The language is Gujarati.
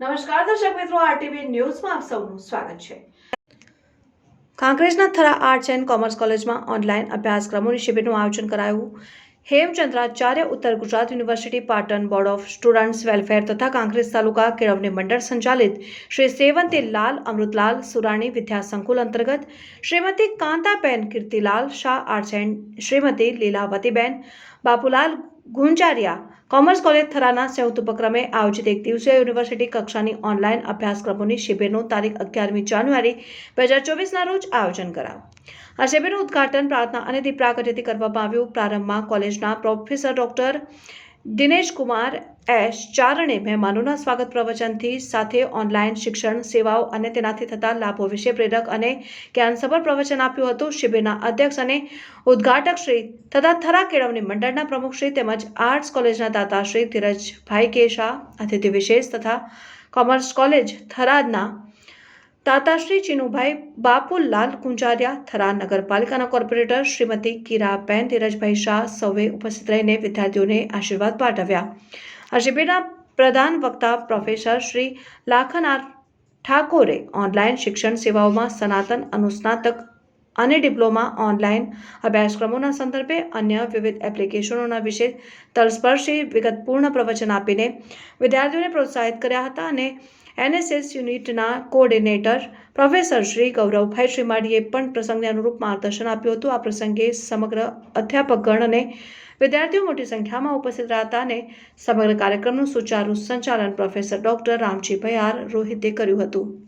નમસ્કાર, દર્શક મિત્રો, આરટીવી ન્યૂઝમાં આપ સૌનું સ્વાગત છે. કાંકરેજના થરા આર્ટ્સ એન્ડ કોમર્સ કોલેજમાં ઓનલાઈન અભ્યાસક્રમોની શિબિરનું આયોજન કરાયું. Hemchandracharya Uttar Gujarat university Patan board of students welfare તથા કાંકરેજ તાલુકા કેળવણી મંડળ સંચાલિત શ્રી સેવંતી લાલ અમૃતલાલ સુરાણી વિદ્યા સંકુલ અંતર્ગત Shrimati Kantaben Kirtilal Shah arts and Shrimati Lilavatiben Bapulal Gunjariya commerce college થરાના સંયુક્ત ઉપક્રમે આયોજિત એક દિવસીય યુનિવર્સિટી કક્ષાની ઓનલાઈન અભ્યાસક્રમોની શિબિરનું તારીખ અગિયારમી જાન્યુઆરી બે હજાર ચોવીસના રોજ આયોજન કરાયું. આ શિબિરનું ઉદઘાટન પ્રાર્થના અને દીપ પ્રાગટ્યથી કરવામાં આવ્યું. પ્રારંભમાં કોલેજના professor doctor Dinesh Kumar S ચારણે મહેમાનોના સ્વાગત પ્રવચનથી સાથે ઓનલાઈન શિક્ષણ સેવાઓ અને તેનાથી થતા લાભો વિશે પ્રેરક અને જ્ઞાનસભર પ્રવચન આપ્યું હતું. શિબિરના અધ્યક્ષ અને ઉદ્ઘાટક શ્રી તથા થરા કેળવણી મંડળના પ્રમુખ શ્રી તેમજ આર્ટ્સ કોલેજના દાતા શ્રી ધીરજભાઈ કેશા, અતિથિ વિશેષ તથા કોમર્સ કોલેજ થરાદના તાતાશ્રી ચિનુભાઈ બાપુલાલ કુંજારિયા થરા નગરપાલિકાના કોર્પોરેટર શ્રીમતી કીરાબેન ધીરજભાઈ શાહ સૌએ ઉપસ્થિત રહીને વિદ્યાર્થીઓને આશીર્વાદ પાઠવ્યા. આ શિબિરના પ્રધાન વક્તા પ્રોફેસર શ્રી લાખન આર ઠાકોરે ઓનલાઈન શિક્ષણ સેવાઓમાં સનાતન અનુસ્નાતક અને ડિપ્લોમા ઓનલાઈન અભ્યાસક્રમોના સંદર્ભે અન્ય વિવિધ એપ્લિકેશનોના વિશે તલસ્પર્શી વિગતપૂર્ણ પ્રવચન આપીને વિદ્યાર્થીઓને પ્રોત્સાહિત કર્યા હતા અને એનએસએસ યુનિટના કોઓર્ડિનેટર પ્રોફેસર શ્રી ગૌરવભાઈ શ્રીમાળીએ પણ પ્રસંગને અનુરૂપ માર્ગદર્શન આપ્યું હતું. આ પ્રસંગે સમગ્ર અધ્યાપકગણ અને વિદ્યાર્થીઓ મોટી સંખ્યામાં ઉપસ્થિત રહ્યા હતા અને સમગ્ર કાર્યક્રમનું સુચારુ સંચાલન પ્રોફેસર ડૉક્ટર રામજીભાઈ આર રોહિતે કર્યું હતું.